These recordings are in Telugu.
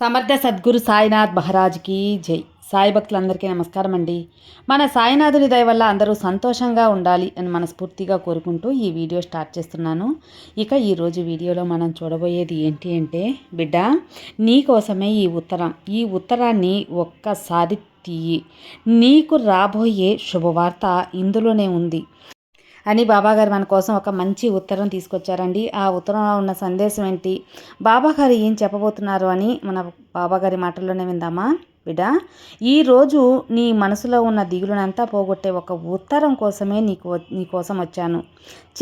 సమర్థ సద్గురు సాయినాథ్ మహారాజ్కి జై. సాయి భక్తులందరికీ నమస్కారం అండి మన సాయినాథుని దయ వల్ల అందరూ సంతోషంగా ఉండాలి అని మనస్ఫూర్తిగా కోరుకుంటూ ఈ వీడియో స్టార్ట్ చేస్తున్నాను. ఇక ఈరోజు వీడియోలో మనం చూడబోయేది ఏంటి అంటే బిడ్డ నీకోసమే ఈ ఉత్తరం. ఈ ఉత్తరాన్ని ఒక్కసారి తీయి. నీకు రాబోయే శుభవార్త ఇందులోనే ఉంది. అని బాబాగారు మన కోసం ఒక మంచి ఉత్తరం తీసుకొచ్చారండి. ఆ ఉత్తరంలో ఉన్న సందేశం ఏంటి? బాబాగారు ఏం చెప్పబోతున్నారు అని మన బాబాగారి మాటల్లోనే విందామా? బిడ్డ ఈరోజు నీ మనసులో ఉన్న దిగులునంతా పోగొట్టే ఒక ఉత్తరం కోసమే నీకు నీకోసం వచ్చాను.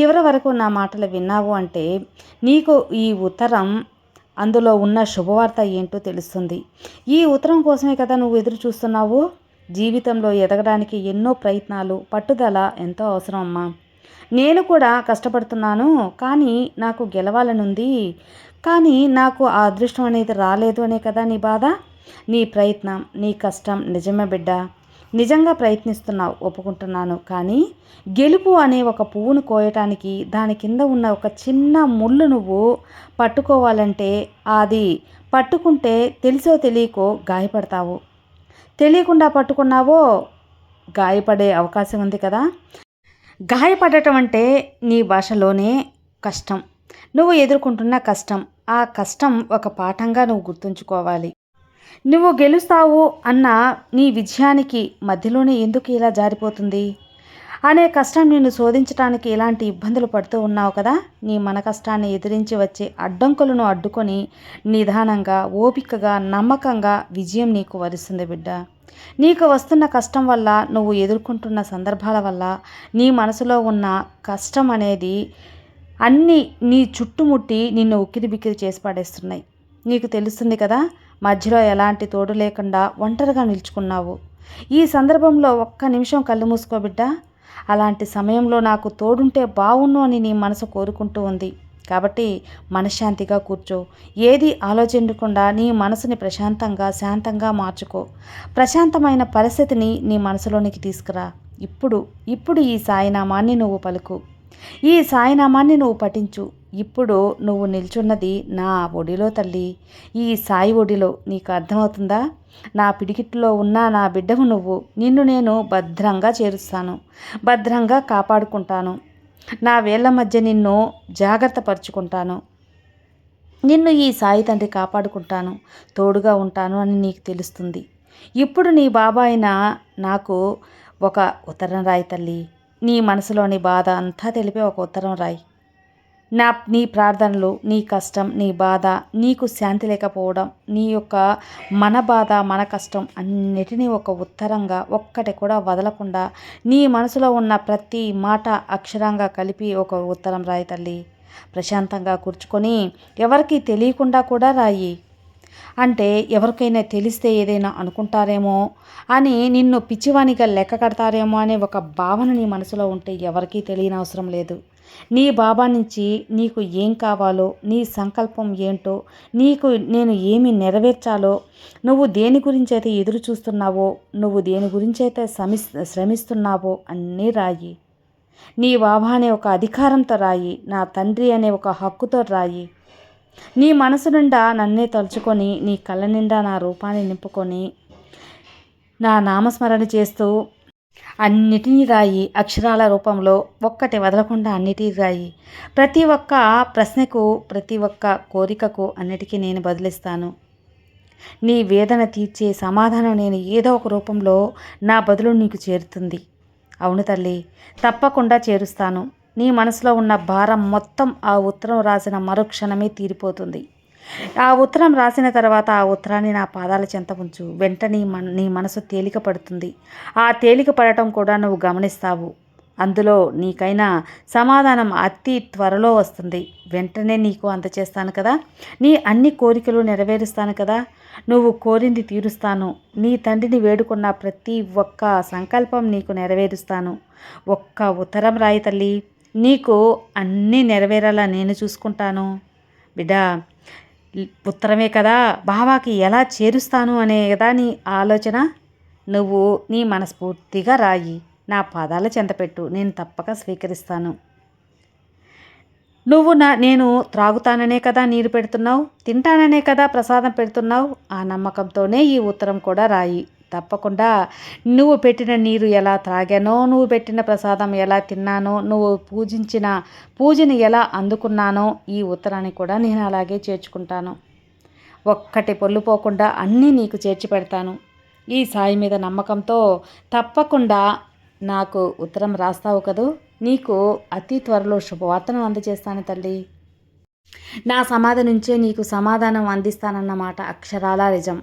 చివరి వరకు నా మాటలు విన్నావు అంటే నీకు ఈ ఉత్తరం అందులో ఉన్న శుభవార్త ఏంటో తెలుస్తుంది. ఈ ఉత్తరం కోసమే కదా నువ్వు ఎదురు చూస్తున్నావు? జీవితంలో ఎదగడానికి ఎన్నో ప్రయత్నాలు పట్టుదల ఎంతో అవసరం అమ్మా. నేను కూడా కష్టపడుతున్నాను కానీ నాకు గెలవాలనుంది. కానీ నాకు ఆ అదృష్టం అనేది రాలేదు అనే కదా నీ బాధ? నీ ప్రయత్నం నీ కష్టం నిజమే బిడ్డ. నిజంగా ప్రయత్నిస్తున్నావు ఒప్పుకుంటున్నాను. కానీ గెలుపు అనే ఒక పువ్వును కోయటానికి దాని కింద ఉన్న ఒక చిన్న ముళ్ళు నువ్వు పట్టుకోవాలంటే అది పట్టుకుంటే తెలిసో తెలియకో గాయపడతావు. తెలియకుండా పట్టుకున్నావో గాయపడే అవకాశం ఉంది కదా? గాయపడటం అంటే నీ భాషలోనే కష్టం. నువ్వు ఎదుర్కొంటున్న కష్టం. ఆ కష్టం ఒక పాఠంగా నువ్వు గుర్తుంచుకోవాలి. నువ్వు గెలుస్తావు అన్న నీ విజయానికి మధ్యలోనే ఎందుకు ఇలా జారిపోతుంది? అనే కష్టం నిన్ను శోధించడానికి ఎలాంటి ఇబ్బందులు పడుతూ ఉన్నావు కదా? నీ మన కష్టాన్ని ఎదిరించి వచ్చే అడ్డంకులను అడ్డుకొని నిదానంగా ఓపికగా నమ్మకంగా విజయం నీకు వరిస్తుంది బిడ్డ. నీకు వస్తున్న కష్టం వల్ల నువ్వు ఎదుర్కొంటున్న సందర్భాల వల్ల నీ మనసులో ఉన్న కష్టం అనేది అన్నీ నీ చుట్టుముట్టి నిన్ను ఉక్కిరి బిక్కిరి చేసి పడేస్తున్నాయి. నీకు తెలుస్తుంది కదా మధ్యలో ఎలాంటి తోడు లేకుండా ఒంటరిగా నిల్చుకున్నావు. ఈ సందర్భంలో ఒక్క నిమిషం కళ్ళు మూసుకోబిడ్డా అలాంటి సమయంలో నాకు తోడుంటే బావును అని నీ మనసు కోరుకుంటూ ఉంది. కాబట్టి మనశ్శాంతిగా కూర్చో. ఏది ఆలోచించకుండా నీ మనసుని ప్రశాంతంగా శాంతంగా మార్చుకో. ప్రశాంతమైన పరిస్థితిని నీ మనసులోనికి తీసుకురా. ఇప్పుడు ఇప్పుడు ఈ సాయినామాన్ని నువ్వు పలుకు. ఈ సాయినామాన్ని నువ్వు పఠించు. ఇప్పుడు నువ్వు నిల్చున్నది నా ఒడిలో తల్లి. ఈ సాయి ఒడిలో నీకు అర్థమవుతుందా? నా పిడికిట్లో ఉన్న నా బిడ్డవు నువ్వు. నిన్ను నేను భద్రంగా చేరుస్తాను. భద్రంగా కాపాడుకుంటాను. నా వేళ్ళ మధ్య నిన్ను జాగ్రత్త పరుచుకుంటాను. నిన్ను ఈ సాయి తండ్రి కాపాడుకుంటాను తోడుగా ఉంటాను అని నీకు తెలుస్తుంది. ఇప్పుడు నీ బాబాయిన నాకు ఒక ఉత్తరం రాయి తల్లి. నీ మనసులోని బాధ అంతా తెలిపే ఒక ఉత్తరం రాయి. నా నీ ప్రార్థనలు నీ కష్టం నీ బాధ నీకు శాంతి లేకపోవడం నీ యొక్క మన బాధ మన కష్టం అన్నిటినీ ఒక ఉత్తరంగా ఒక్కటి కూడా వదలకుండా నీ మనసులో ఉన్న ప్రతి మాట అక్షరంగా కలిపి ఒక ఉత్తరం రాయి తల్లి. ప్రశాంతంగా కూర్చుకొని ఎవరికి తెలియకుండా కూడా రాయి. అంటే ఎవరికైనా తెలిస్తే ఏదైనా అనుకుంటారేమో అని నిన్ను పిచ్చివానిగా లెక్క కడతారేమో అనే ఒక భావన నీ మనసులో ఉంటే ఎవరికీ తెలియని అవసరం లేదు. నీ బాబా నుంచి నీకు ఏం కావాలో నీ సంకల్పం ఏంటో నీకు నేను ఏమి నెరవేర్చాలో నువ్వు దేని గురించి అయితే ఎదురు చూస్తున్నావో నువ్వు దేని గురించి అయితే శ్రమి శ్రమిస్తున్నావో అన్నీ రాయి. నీ బాబా అనే ఒక అధికారంతో రాయి నా తండ్రి అనే ఒక హక్కుతో రాయి. నీ మనసు నిండా నన్నే తలుచుకొని నీ కళ్ళ నిండా నా రూపాన్ని నింపుకొని నా నామస్మరణ చేస్తూ అన్నిటినీ రాయి. అక్షరాల రూపంలో ఒక్కటి వదలకుండా అన్నిటినీ రాయి. ప్రతి ఒక్క ప్రశ్నకు ప్రతి ఒక్క కోరికకు అన్నిటికీ నేను బదులిస్తాను. నీ వేదన తీర్చే సమాధానం నేను ఏదో ఒక రూపంలో నా బదులు నీకు చేరుతుంది. అవును తల్లి తప్పకుండా చేరుస్తాను. నీ మనసులో ఉన్న భారం మొత్తం ఆ ఉత్తరం రాసిన మరుక్షణమే తీరిపోతుంది. ఆ ఉత్తరం రాసిన తర్వాత ఆ ఉత్తరాన్ని నా పాదాల చెంత ఉంచు. వెంటనే మన నీ మనసు తేలిక పడుతుంది. ఆ తేలిక పడటం కూడా నువ్వు గమనిస్తావు. అందులో నీకైనా సమాధానం అతి త్వరలో వస్తుంది. వెంటనే నీకు అందచేస్తాను కదా? నీ అన్ని కోరికలు నెరవేరుస్తాను కదా? నువ్వు కోరింది తీరుస్తాను. నీ తండ్రిని వేడుకున్న ప్రతి ఒక్క సంకల్పం నీకు నెరవేరుస్తాను. ఒక్క ఉత్తరం రాయి తల్లి. నీకు అన్నీ నెరవేరాలా నేను చూసుకుంటాను? బిడ్డా ఉత్తరమే కదా? బావాకి ఎలా చేరుస్తాను అనే కదా నీ ఆలోచన? నువ్వు నీ మనస్ఫూర్తిగా రాయి. నా పాదాల చెంతపెట్టు నేను తప్పక స్వీకరిస్తాను. నువ్వు నా నేను త్రాగుతాననే కదా నీరు పెడుతున్నావు? తింటాననే కదా ప్రసాదం పెడుతున్నావు? ఆ నమ్మకంతోనే ఈ ఉత్తరం కూడా రాయి. తప్పకుండా నువ్వు పెట్టిన నీరు ఎలా త్రాగానో నువ్వు పెట్టిన ప్రసాదం ఎలా తిన్నానో నువ్వు పూజించిన పూజని ఎలా అందుకున్నానో ఈ ఉత్తరాన్ని కూడా నేను అలాగే చేర్చుకుంటాను. ఒక్కటి పొల్లుపోకుండా అన్నీ నీకు చేర్చి పెడతాను. ఈ సాయి మీద నమ్మకంతో తప్పకుండా నాకు ఉత్తరం రాస్తావు కదూ? నీకు అతి త్వరలో శుభవార్తను అందజేస్తాను తల్లి. నా సమాధి నుంచే నీకు సమాధానం అందిస్తానన్నమాట అక్షరాల నిజం.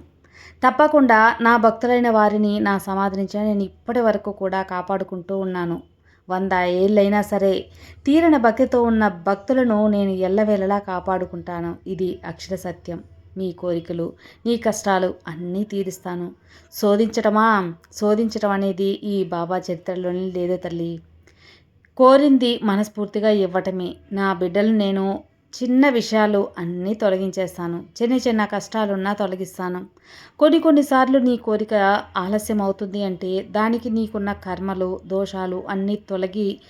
తప్పకుండా నా భక్తులైన వారిని నా సమాధి నేను ఇప్పటి వరకు కూడా కాపాడుకుంటూ ఉన్నాను. వంద ఏళ్ళైనా సరే తీరని భక్తితో ఉన్న భక్తులను నేను ఎల్లవేళలా కాపాడుకుంటాను. ఇది అక్షర సత్యం. మీ కోరికలు నీ కష్టాలు అన్నీ తీరుస్తాను. శోధించటమా? శోధించటం అనేది ఈ బాబా చరిత్రలోనే లేదే తల్లి. కోరింది మనస్ఫూర్తిగా ఇవ్వటమే. నా బిడ్డలు నేను చిన్న విషయాలు అన్నీ తొలగించేస్తాను. చిన్న చిన్న కష్టాలున్నా తొలగిస్తాను. కొన్ని కొన్నిసార్లు నీ కోరిక ఆలస్యం అవుతుంది అంటే దానికి నీకున్న కర్మలు దోషాలు అన్నీ తొలగి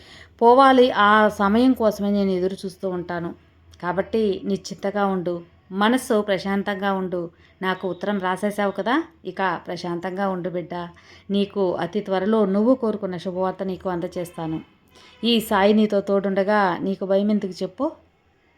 పోవాలి ఆ సమయం కోసమే నేను ఎదురు చూస్తూ ఉంటాను. కాబట్టి నిశ్చింతగా ఉండు. మనస్సు ప్రశాంతంగా ఉండు. నాకు ఉత్తరం రాసేసావు కదా? ఇక ప్రశాంతంగా ఉండు బిడ్డ. నీకు అతి త్వరలో నువ్వు కోరుకున్న శుభవార్త నీకు అందచేస్తాను. ఈ సాయి నీతో తోడుండగా నీకు భయం ఎందుకు చెప్పు?